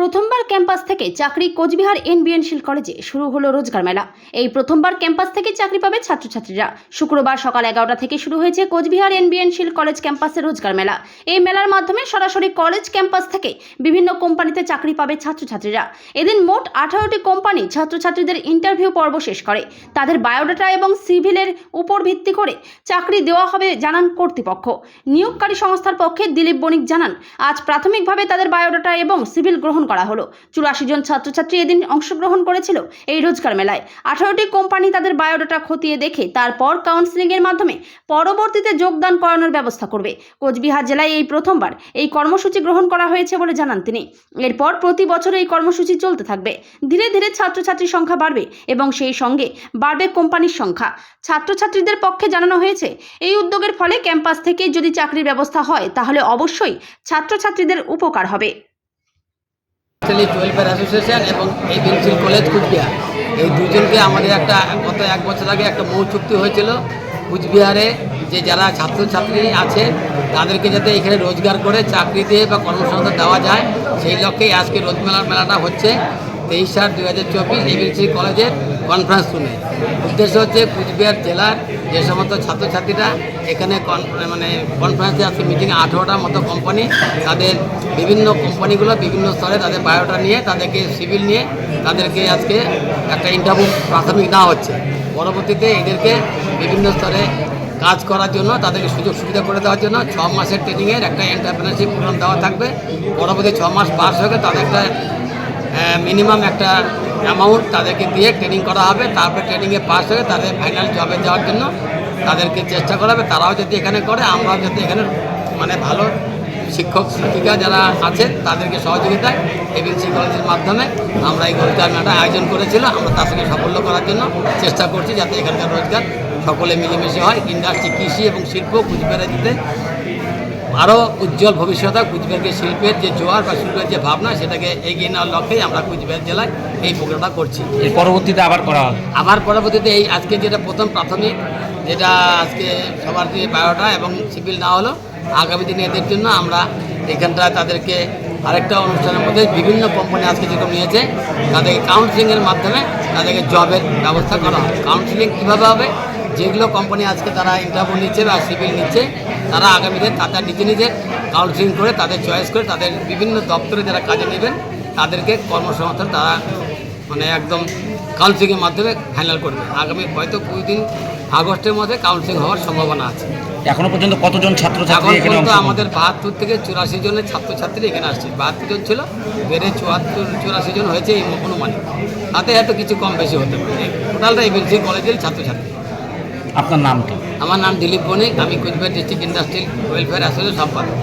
প্রথমবার ক্যাম্পাস থেকে চাকরি কোচবিহার এনবিএনশিল কলেজে শুরু হলো রোজগার মেলা। এই প্রথমবার ক্যাম্পাস থেকে চাকরি পাবে ছাত্রছাত্রীরা। শুক্রবার সকাল এগারোটা থেকে শুরু হয়েছে কোচবিহার এনবিএনশিল কলেজ ক্যাম্পাসে রোজগার মেলা। এই মেলার মাধ্যমে সরাসরি কলেজ ক্যাম্পাস থেকে বিভিন্ন কোম্পানিতে চাকরি পাবে ছাত্রছাত্রীরা। এদিন মোট আঠারোটি কোম্পানি ছাত্রছাত্রীদের ইন্টারভিউ পর্ব শেষ করে। তাদের বায়োডাটা এবং সিভিলের উপর ভিত্তি করে চাকরি দেওয়া হবে জানান কর্তৃপক্ষ। নিয়োগকারী সংস্থার পক্ষে দিলীপ বণিক জানান, আজ প্রাথমিকভাবে তাদের বায়োডাটা এবং সিভিল গ্রহণ করা হলো। চুরাশি জন ছাত্রছাত্রী এদিন অংশগ্রহণ করেছিল এই রোজগার মেলায়। আঠারোটি কোম্পানি তাদের বায়োডাটা খতিয়ে দেখে তারপর কাউন্সিলিংয়ের মাধ্যমে পরবর্তীতে যোগদান করানোর ব্যবস্থা করবে। কোচবিহার জেলায় এই প্রথমবার এই কর্মসূচি গ্রহণ করা হয়েছে বলে জানান তিনি। এরপর প্রতি বছর এই কর্মসূচি চলতে থাকবে। ধীরে ধীরে ছাত্রছাত্রীর সংখ্যা বাড়বে এবং সেই সঙ্গে বাড়বে কোম্পানির সংখ্যা। ছাত্রছাত্রীদের পক্ষে জানানো হয়েছে, এই উদ্যোগের ফলে ক্যাম্পাস থেকে যদি চাকরির ব্যবস্থা হয়, তাহলে অবশ্যই ছাত্রছাত্রীদের উপকার হবে। ন্যাশনালি ওয়েলফেয়ার অ্যাসোসিয়েশন এবং এই পেন্সিল কলেজ কুচবিহার এই দুজনকে আমাদের একটা গত এক বছর আগে একটা মৌ চুক্তি হয়েছিল কুচবিহারে যে যারা ছাত্রছাত্রী আছে, তাদেরকে যাতে এখানে রোজগার করে চাকরি দিয়ে বা কর্মসংস্থান দেওয়া যায়, সেই লক্ষ্যেই আজকে রোজমেলার মেলাটা হচ্ছে। তেইশ সাত দুই হাজার চব্বিশ এবিসি কলেজের কনফারেন্স রুমে উদ্দেশ্য হচ্ছে কুচবিহার জেলার যে সমস্ত ছাত্রছাত্রীরা এখানে মানে কনফারেন্সে আজকে মিটিংয়ে আঠেরোটার মতো কোম্পানি তাদের বিভিন্ন কোম্পানিগুলো বিভিন্ন স্তরে তাদের বায়োটা নিয়ে, তাদেরকে সিভিল নিয়ে তাদেরকে আজকে একটা ইন্টারভিউ প্রাথমিক দেওয়া হচ্ছে। পরবর্তীতে এদেরকে বিভিন্ন স্তরে কাজ করার জন্য, তাদেরকে সুযোগ সুবিধা করে দেওয়ার জন্য ছ মাসের ট্রেনিংয়ের একটা এন্টারপ্রেনারশিপ প্রোগ্রাম দেওয়া থাকবে। পরবর্তী ছ মাস পাস হয়ে তাদের একটা মিনিমাম একটা অ্যামাউন্ট তাদেরকে দিয়ে ট্রেনিং করা হবে। তারপরে ট্রেনিংয়ে পাস হয়ে তাদের ফাইনাল জবে যাওয়ার জন্য তাদেরকে চেষ্টা করা হবে। তারাও যদি এখানে করে, আমরাও যদি এখানে মানে ভালো শিক্ষক, শিক্ষিকা যারা আছেন তাদেরকে সহযোগিতায় এবিসি কলেজের মাধ্যমে আমরা এই রোজগার মেলাটা আয়োজন করেছিল। আমরা তার সঙ্গে সাফল্য করার জন্য চেষ্টা করছি যাতে এখানকার রোজগার সকলে মিলেমিশে হয়। ইন্ডাস্ট্রি, কৃষি এবং শিল্প কুচবিহারে দিতে আরও উজ্জ্বল ভবিষ্যৎ হয় কুচবিহারকে শিল্পের যে জোয়ার বা শিল্পের যে ভাবনা সেটাকে এগিয়ে নেওয়ার লক্ষ্যেই আমরা কুচবিহার জেলায় এই প্রোগ্রামটা করছি। এর পরবর্তীতে আবার করা হবে? আবার পরবর্তীতে এই আজকে যেটা প্রথম প্রাথমিক যেটা আজকে সবার দিয়ে বায়োটা এবং সিভিল না হলো আগামী দিনে এদের জন্য আমরা এখানটা তাদেরকে আরেকটা অনুষ্ঠানের মধ্যে বিভিন্ন কোম্পানি আজকে যেরকম নিয়েছে তাদেরকে কাউন্সিলিংয়ের মাধ্যমে তাদেরকে জবের ব্যবস্থা করা হবে। কাউন্সিলিং কীভাবে হবে? যেগুলো কোম্পানি আজকে তারা ইন্টারভিউ নিচ্ছে বা সিভিল নিচ্ছে তারা আগামী দিনে তাদের নিজে নিজে কাউন্সিলিং করে তাদের চয়েস করে তাদের বিভিন্ন দপ্তরে যারা কাজে নেবেন তাদেরকে কর্মসংস্থান তারা মানে একদম কাউন্সিলিংয়ের মাধ্যমে ফাইনাল করবে। আগামী হয়তো কুড়ি দিন আগস্টের মধ্যে কাউন্সিলিং হওয়ার সম্ভাবনা আছে। এখনও পর্যন্ত কতজন এখন ছাত্রছাত্রী এখানে পর্যন্ত আমাদের বাহাত্তর থেকে চুরাশি জনের ছাত্রছাত্রী এখানে আসছে। বাহাত্তর জন ছিল বেড়ে চুয়াত্তর চুরাশি জন হয়েছে এই অনুমানিক তাতে হয়তো কিছু কম বেশি হতে পারে। টোটালটা এবিসি কলেজের ছাত্রছাত্রী। আপনার নাম কি? আমার নাম দিলীপ বণিক আমি Coochbehar district industrial welfare association সম্পাদক